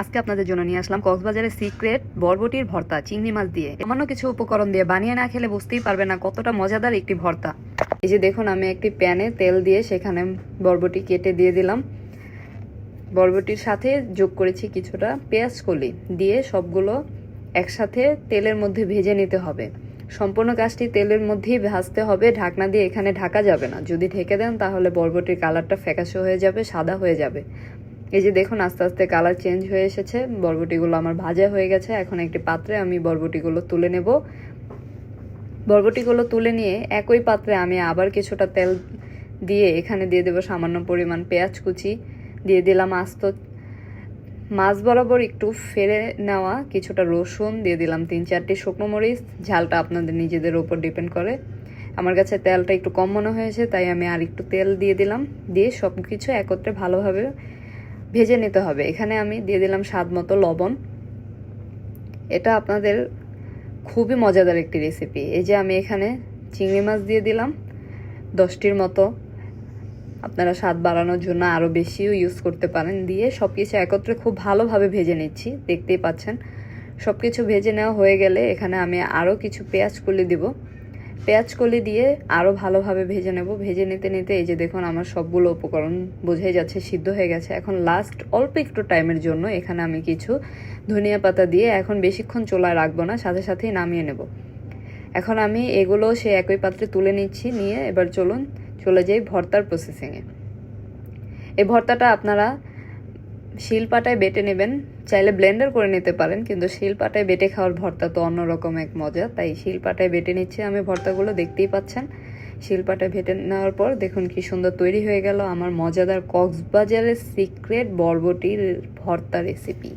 আজকে আপনাদের জন্য নিয়ে আসলাম কক্সবাজারের সিক্রেট বরবটির ভর্তা, চিংড়ি মাছ দিয়ে। সামান্য কিছু উপকরণ দিয়ে বানিয়ে না খেলে বুঝতেই পারবে না কতটা মজাদার একটি ভর্তা। এই যে দেখুন, আমি একটি প্যানে তেল দিয়ে সেখানে বরবটি কেটে দিয়ে দিলাম। বরবটির সাথে যোগ করেছি কিছুটা পেঁয়াজ কলি দিয়ে সবগুলো একসাথে তেলের মধ্যে ভেজে নিতে হবে। সম্পূর্ণ কাজটি তেলের মধ্যেই ভাজতে হবে, ঢাকনা দিয়ে এখানে ঢাকা যাবে না। যদি ঢেকে দেন তাহলে বরবটির কালারটা ফ্যাকাশে হয়ে যাবে, সাদা হয়ে যাবে। এই যে দেখুন, আস্তে আস্তে কালার চেঞ্জ হয়ে এসেছে। বরবটিগুলো আমার ভাজা হয়ে গেছে। এখন একটি পাত্রে আমি বরবটিগুলো তুলে নেব। বরবটিগুলো তুলে নিয়ে একই পাত্রে আমি আবার কিছুটা তেল দিয়ে এখানে দিয়ে দেবো সামান্য পরিমাণ পেঁয়াজ কুচি। দিয়ে দিলাম আস্ত। মাছ বরাবর একটু ফেরে নেওয়া কিছুটা রসুন, দিয়ে দিলাম তিন চারটি শুকনো মরিচ। ঝালটা আপনাদের নিজেদের ওপর ডিপেন্ড করে। আমার কাছে তেলটা একটু কম মনে হয়েছে, তাই আমি আর একটু তেল দিয়ে দিলাম। দিয়ে সব কিছু একত্রে ভালোভাবে ভেজে নিতে হবে। এখানে আমি দিয়ে দিলাম স্বাদ মতো লবণ। এটা আপনাদের খুবই মজাদার একটি রেসিপি এই যে আমি এখানে চিংড়ি মাছ দিয়ে দিলাম। দশটির মতো আপনারা স্বাদ বাড়ানোর জন্য আরও বেশিও ইউজ করতে পারেন। দিয়ে সব কিছু একত্রে খুব ভালোভাবে ভেজে নিচ্ছি। দেখতেই পাচ্ছেন। সব কিছু ভেজে নেওয়া হয়ে গেলে এখানে আমি আরও কিছু পেঁয়াজ কলি দিব। পেঁয়াজ কলি দিয়ে আরও ভালোভাবে ভেজে নেব। ভেজে নিতে নিতে এই যে দেখুন আমার সবগুলো উপকরণ বোঝাই যাচ্ছে, সিদ্ধ হয়ে গেছে। এখন লাস্ট অল্প একটু টাইমের জন্য এখানে আমি কিছু ধনিয়া পাতা দিয়ে এখন বেশিক্ষণ চোলায় রাখব না, সাথে সাথেই নামিয়ে নেব। এখন আমি এগুলো সে একই পাত্রে তুলে নিচ্ছি, নিয়ে এবার চলুন চলে যাই ভর্তার প্রসেসিংয়ে এই ভর্তাটা আপনারা শিলপাটায় বেটে নেবেন। চাইলে ব্লেন্ডার করে নিতে পারেন, কিন্তু শিলপাটায় বেটে খাওয়ার ভর্তা তো অন্যরকম এক মজা। তাই শিলপাটায় বেটে নিচ্ছে আমি ভর্তাগুলো, দেখতেই পাচ্ছেন। শিলপাটায় ভেটে নেওয়ার পর দেখুন কি সুন্দর তৈরি হয়ে গেল আমার মজাদার কক্সবাজারের সিক্রেট বরবটির ভর্তা রেসিপি।